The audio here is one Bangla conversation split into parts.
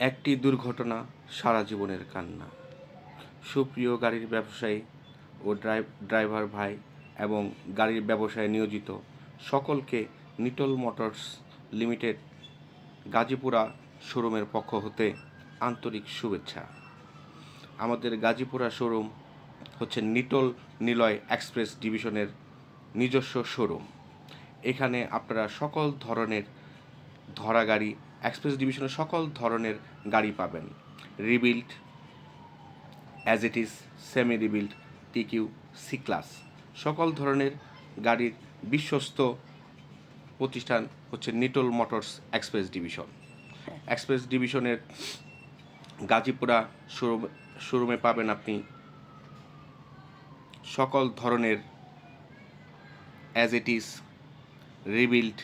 একটি দুর্ঘটনা সারা জীবনের কান্না। সুপ্রিয় গাড়ির ব্যবসায়ী ও ড্রাইভ, ড্রাইভার ভাই এবং গাড়ির ব্যবসায় নিয়োজিত সকলকে নিটল মোটরস লিমিটেড গাজীপুরা শোরুমের পক্ষ হতে আন্তরিক শুভেচ্ছা। আমাদের গাজীপুরা শোরুম হচ্ছে নিটল নিলয় এক্সপ্রেস ডিভিশনের নিজস্ব শোরুম। এখানে আপনারা সকল ধরনের ধরা গাড়ি এক্সপ্রেস ডিভিশনের সকল ধরনের গাড়ি পাবেন। Rebuild as it is semi rebuild TQ C class সকল ধরনের গাড়ির বিশ্বস্ত প্রতিষ্ঠান হচ্ছে Nitol Motors Express division. Express ডিভিশনের গাজীপুরা শোরুম, শোরুমে পাবেন আপনি সকল ধরনের অ্যাজ ইট ইজ রিবিল্ড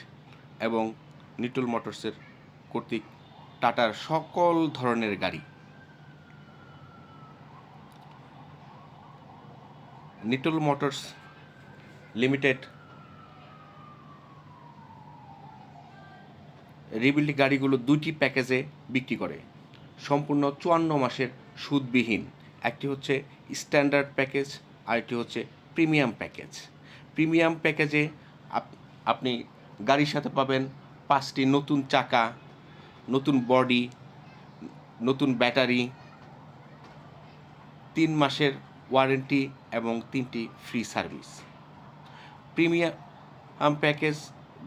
এবং নিটল মোটরসের কর্তৃক টাটার সকল ধরনের গাড়ি। নিটল মোটরস লিমিটেড রিবিল্ড গাড়িগুলো দুটি প্যাকেজে বিক্রি করে। সম্পূর্ণ চুয়ান্ন মাসের সুদবিহীন। একটি হচ্ছে স্ট্যান্ডার্ড প্যাকেজ আর একটি হচ্ছে প্রিমিয়াম প্যাকেজ। প্রিমিয়াম প্যাকেজে আপ- আপনি গাড়ির সাথে পাবেন পাঁচটি নতুন চাকা নতুন বডি, নতুন ব্যাটারি, তিন মাসের ওয়ারেন্টি এবং তিনটি ফ্রি সার্ভিস। প্রিমিয়াম প্যাকেজ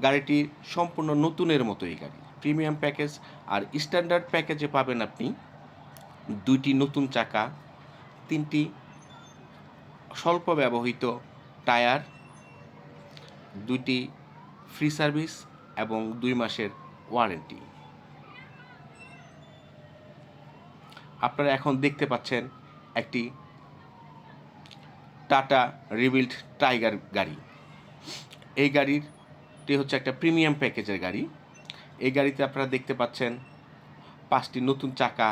গাড়িটি সম্পূর্ণ নতুনের মতো এই গাড়ি। প্রিমিয়াম প্যাকেজ আর স্ট্যান্ডার্ড প্যাকেজে পাবেন আপনি দুইটি নতুন চাকা, তিনটি স্বল্প ব্যবহৃত টায়ার, দুইটি ফ্রি সার্ভিস এবং দুই মাসের ওয়ারেন্টি। আপনারা এখন দেখতে পাচ্ছেন একটি টাটা রিবিল্ড টাইগার গাড়ি। এই গাড়িটি হচ্ছে একটা প্রিমিয়াম প্যাকেজের গাড়ি। এই গাড়িতে আপনারা দেখতে পাচ্ছেন পাঁচটি নতুন চাকা,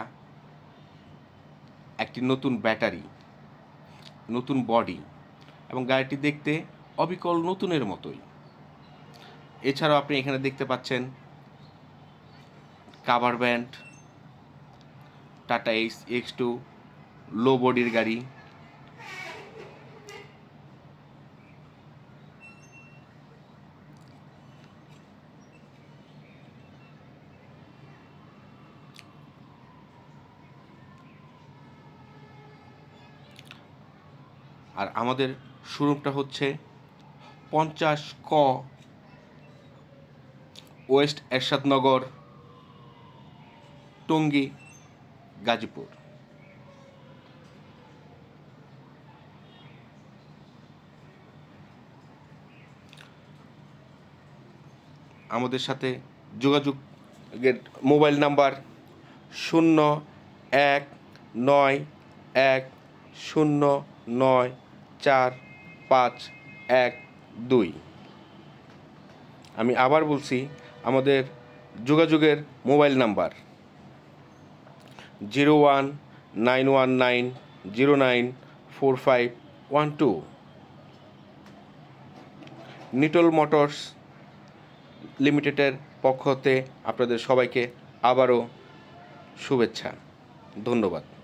একটি নতুন ব্যাটারি, নতুন বডি এবং গাড়িটি দেখতে অবিকল নতুনের মতোই। এছাড়াও আপনি এখানে দেখতে পাচ্ছেন cover band Tata X X two, low বডির গাড়ি। আর আমাদের শোরুমটা হচ্ছে পঞ্চাশ ক ওয়েস্ট এরশাদনগর, টঙ্গী। গাজীপুর। আমাদের সাথে যোগাযোগের মোবাইল নাম্বার শূন্য এক নয় এক শূন্য নয় চার পাঁচ এক দুই। আমি আবার বলছি, আমাদের যোগাযোগের mobile number. Zero one nine one nine zero nine four five one two Nitol motors লিমিটেডের পক্ষতে আপনাদের সবাইকে আবারও শুভেচ্ছা। ধন্যবাদ।